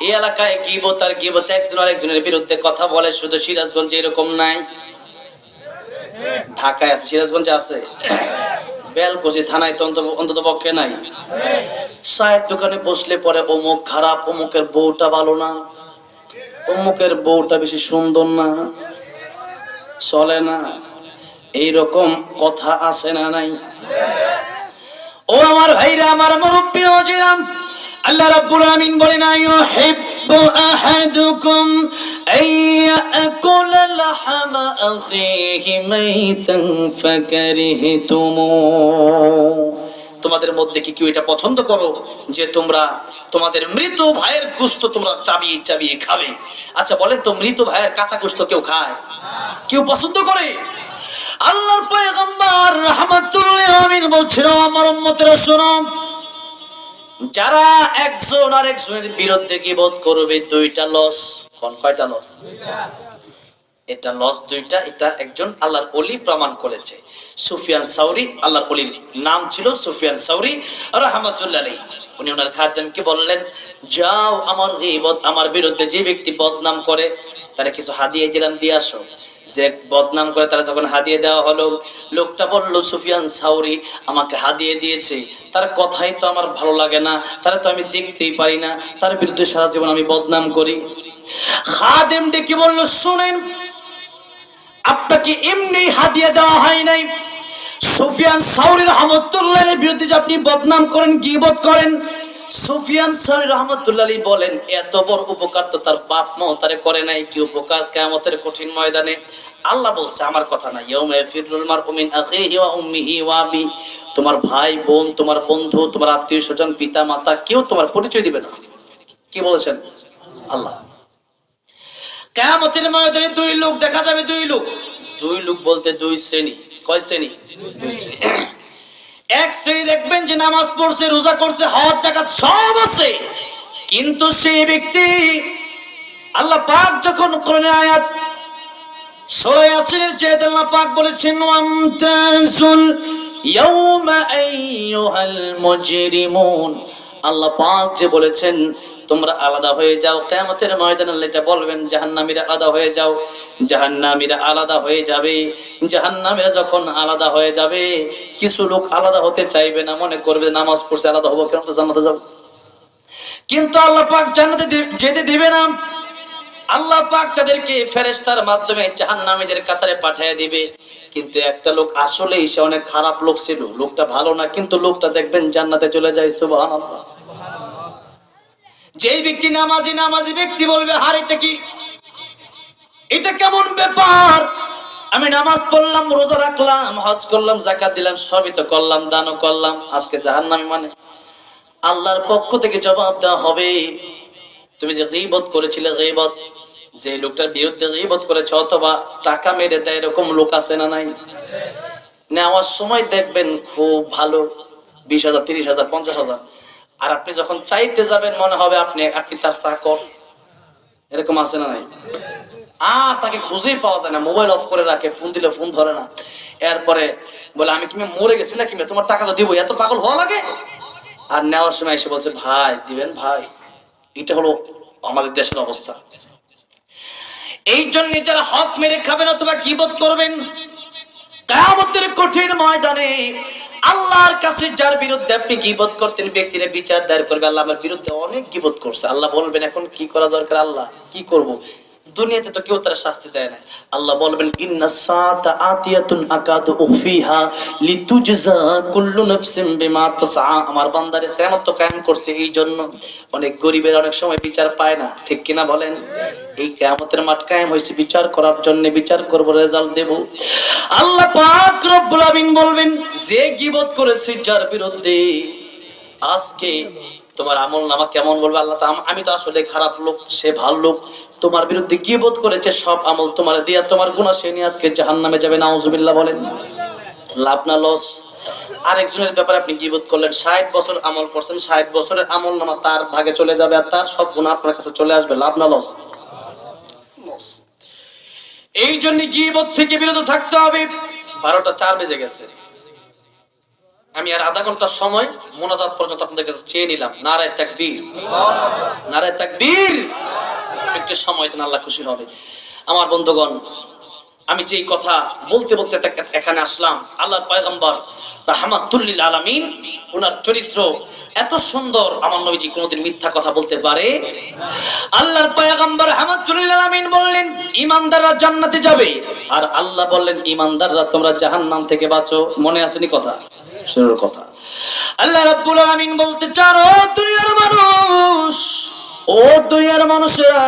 এই এলাকায় গিবত আর গিবত একজন আরেকজনের বিরুদ্ধে কথা বলে, শুধু সিরাজগঞ্জে এরকম নাই? ঢাকায় আছে, সিরাজগঞ্জে আছে? বেলকুচি থানায় তো অন্ত- অন্তত পক্ষে নাই? চায়ের দোকানে বসলে পরে অমুক খারাপ, অমুকের বউটা ভালো না, অমুকের বউটা বেশি সুন্দর না, চলে না। এইরকম কথা আছে না নাই? ও আমার ভাইরা, আমার মুরব্বী ওজিরাম আল্লাহ রাব্বুল আমিন বলেন আইয়ুহিব্বু আহাদুকুম আইয়াকুল লাহমা আখিহি মাইতান ফাকারিহতুমু। তোমাদের মধ্যে কি কেউ এটা পছন্দ করো? যে তোমরা তোমাদের মৃত ভাইয়ের গোশত তোমরা চাবিয়ে চাবিয়ে খাবে। আচ্ছা বলেন তো, মৃত ভাইয়ের কাঁচা গোশত কেউ খায়? কেউ পছন্দ করে? আল্লাহর পয়গম্বর রাহমাতুল্লাহ আমিন বলছিল, আমার উম্মতেরা শোনো যারা একজন আর একজনের বিরুদ্ধে গিবত করবে দুইটা লস কোন কয়টা লস এটা লস দুইটা এটা একজন আল্লাহর অলি প্রমাণ করেছে। সুফিয়ান সাউরি আল্লাহর অলির নাম ছিল সুফিয়ান সাউরি রহমতুল্লাহ আলী উনি ওনার খাদেমকে বললেন যাও আমার গীবত আমার বিরুদ্ধে যে ব্যক্তি বদনাম করে তারা কিছু হাদিয়ে দিলাম দিয়ে আসো। যে বদনাম করে তারা যখন হাদিয়ে দেওয়া হলো, লোকটা বলল, সুফিয়ান সাউরি আমাকে হাদিয়ে দিয়েছে। তার কথাই তো আমার ভালো লাগে না, তারা তো আমি দেখতেই পারি না, তার বিরুদ্ধে সারা জীবন আমি বদনাম করি। খাদেম ডেকে বলল, শোনেন, আপনাকে এমনি হাদিয়ে দেওয়া হয় নাই। সুফিয়ান সাউরি রহমতুল্লাহের বিরুদ্ধে যে আপনি বদনাম করেন, গিবত করেন সুফিয়ান সাউরি রহমতুল্লাহ বলেন, এত বড় উপকার তো তার বাপ মাও তারে করে নাই, কি উপকার? কিয়ামতের কঠিন ময়দানে আল্লাহ বলছে, আমার কথা না, ইয়াউমা ইয়াফিরুল মারউ মিন আখিহি ওয়া উম্মিহি ওয়া আবি তোমার ভাই, বোন, তোমার বন্ধু, তোমার আত্মীয় স্বজন পিতা মাতা কেউ তোমার পরিচয় দিবে না। কি বলেছেন? আল্লাহ। কেয়ামতের ময়দানে দুই লোক, দেখা যাবে দুই লোক। দুই লোক বলতে দুই শ্রেণি। কয় শ্রেণি? দুই শ্রেণি। এক শ্রেণি দেখবেন যে নামাজ পড়ছে, রোজা করছে হওয়ার জায়গা সব আছে। কিন্তু সেই ব্যক্তি আল্লাহ পাক যখন করে আয়াত সূরা ইয়াসিনের চেয়ে আল্লাহ পাক বলেছেন ওয়ামতাজুল ইয়াউমা আইয়ুহাল মুজরিমুন। আল্লাহ পাক যে বলেছেন, তোমরা আলাদা হয়ে যাও। কিয়ামতের ময়দানে এটা বলবেন, জাহান্নামীরা আলাদা হয়ে যাও। জাহান্নামীরা আলাদা হয়ে যাবে। জাহান্নামীরা যখন আলাদা হয়ে যাবে, কিছু লোক আলাদা হতে চাইবে না, মনে করবে নামাজ পড়ছে, আলাদা হব কেন তো জান্নাতে যাব? কিন্তু আল্লাহ পাক জান্নাতে যেতে দিবে না। আল্লাহ পাক তাদেরকে ফেরেস্তার মাধ্যমে জাহান্নামীদের কাতারে পাঠিয়ে দিবে। কিন্তু একটা লোক আসলেই সে অনেক খারাপ লোক ছিল। লোকটা ভালো না, কিন্তু লোকটা দেখবেন জান্নাতে চলে যায়, সুবহানাল্লাহ। যেই ব্যক্তি নামাজি নামাজি ব্যক্তি বলবে, হার, এটা কি? এটা কেমন ব্যাপার? আমি নামাজ পড়লাম, রোজা রাখলাম, হজ করলাম জাকাত দিলাম, সবই তো করলাম, দানও করলাম, আজকে জাহান্নামী মানে। আল্লাহর পক্ষ থেকে জবাব দেওয়া হবে, তুমি যে গীবত করেছিলে, গীবত, যে লোকটার বিরুদ্ধে গীবত করেছে, অথবা টাকা মেরে দেয়, এরকম লোক আছে না নাই? নেওয়ার সময় দেখবেন খুব ভালো, বিশ হাজার, তিরিশ হাজার, পঞ্চাশ হাজার। আর আপনি যখন চাইতে যাবেন, মনে হবে আপনি আপনি তার চাকর। এরকম আছে না নাই? আর তাকে খুঁজেই পাওয়া যায় না। মোবাইল অফ করে রাখে, ফোন দিলে ফোন ধরে না। এরপরে বলে, আমি কিমে মরে গেছি না কিমে তোমার টাকা তো দিব এত পাগল হওয়া লাগে? আর নেওয়ার সময় এসে বলছে, ভাই, দিবেন ভাই। এটা হলো আমাদের দেশের অবস্থা। এই জন্য যারা হক মেরে খাবেন অথবা গিবত করবেন কিয়ামতের কঠিন ময়দানে আল্লাহর কাছে যার বিরুদ্ধে আপনি গিবত করতেন, ব্যক্তির বিচার দায়ের করবে। আল্লাহ আমার বিরুদ্ধে অনেক গিবত করছে। আল্লাহ বলবেন, এখন কি করা দরকার আল্লাহ? কি করব? দুনিয়াতে তো কেউ তার শাস্তি দেয় না আল্লাহ বলবেন, ইন্না সাতা আতিয়াতুন আকাদু উখফিহা লিতুজজা কুল্লু নাফসিন বিমা তাসআ। আমার বান্দারে কিয়ামত তো কায়েম করছে, এই জন্য অনেক গরিবের অনেক সময় বিচার পায় না। ঠিক কিনা বলেন? এই কিয়ামতের মাঠ কায়েম হয়েছে বিচার করার জন্য, বিচার করব, রেজাল্ট দেব। আল্লাহ পাক রব্বুল আমিন বলবেন, যে গীবত করেছে যার বিরুদ্ধে আজকে তোমার আমল নামা কেমন বলবে আল্লাহ আমি তো আসলে খারাপ লোক, সে ভালো লোক। তোমার বিরুদ্ধে কি বোধ করেছে সব আমল? তোমার দিয়া তোমার গুণা সে নিয়ে আজকে জাহান নামে যাবে, নাউজুবিল্লাহ বলেন। লাভ না লস। আরেকজনের ব্যাপারে আপনি গিবোধ করলেন? ষাট বছর আমল করছেন, ষাট বছরের আমল নামা তার ভাগে চলে যাবে আর তার সব গুণা আপনার কাছে চলে আসবে। লাভ না লস? এই জন্য গিবোধ থেকে বিরত থাকতে হবে। বারোটা চার বেজে গেছে। আমি আর আধা ঘণ্টার সময় মোনাজাত পর্যন্ত আপনাদের কাছে চেয়ে নিলাম। নারায় তাকবীর। নারে তাকবীর। একটু সময় আল্লাহ খুশি হবে। আমার বন্ধুগণ, আমি যেই কথা বলতে বলতে এখানে আসলাম, আল্লাহর পয়গম্বর রাহমাতুল্লিল আলামিন ওনার চরিত্র এত সুন্দর, আমার নবীজি কোনোদিন মিথ্যা কথা বলতে পারে? আল্লাহর পয়গম্বর রাহমাতুল্লিল আলামিন বললেন, ইমানদাররা জান্নাতে যাবে। আর আল্লাহ বললেন, ইমানদাররা তোমরা জাহান্নাম থেকে বাঁচো। মনে আসেনি কথা? শুরুর কথা। আল্লাহ রাব্বুল আলামিন বলতে চান, ও দুনিয়ার মানুষ, ও দুনিয়ার মানুষেরা,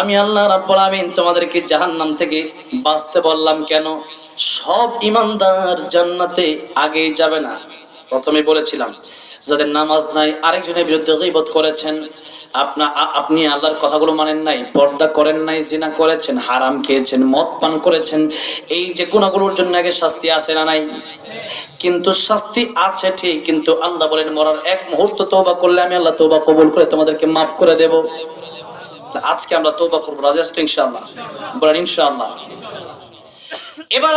আমি আল্লাহ রাব্বুল আমিন তোমাদেরকে জাহান্নাম থেকে বাঁচতে বললাম কেন? সব ইমানদার জান্নাতে আগে যাবে না। প্রথমে বলেছিলাম যাদের নামাজ নাই, আরেকজনের বিরুদ্ধে গীবত করেছেন। আপনা আপনি আল্লাহর কথাগুলো মানেন নাই, পর্দা করেন নাই, জিনা করেছেন, হারাম খেয়েছেন, মদ পান করেছেন। এই যে গুণাগুলোর জন্য আগে শাস্তি আছে না নাই? কিন্তু শাস্তি আছে ঠিক, কিন্তু আল্লাহ বলেন, মরার এক মুহূর্ত তওবা করলে আমি আল্লাহ তওবা কবুল করে তোমাদেরকে মাফ করে দেব। আজকে আমরা তওবা করব, রাজি আছো ইনশাআল্লাহ? বলেন ইনশাআল্লাহ। এবার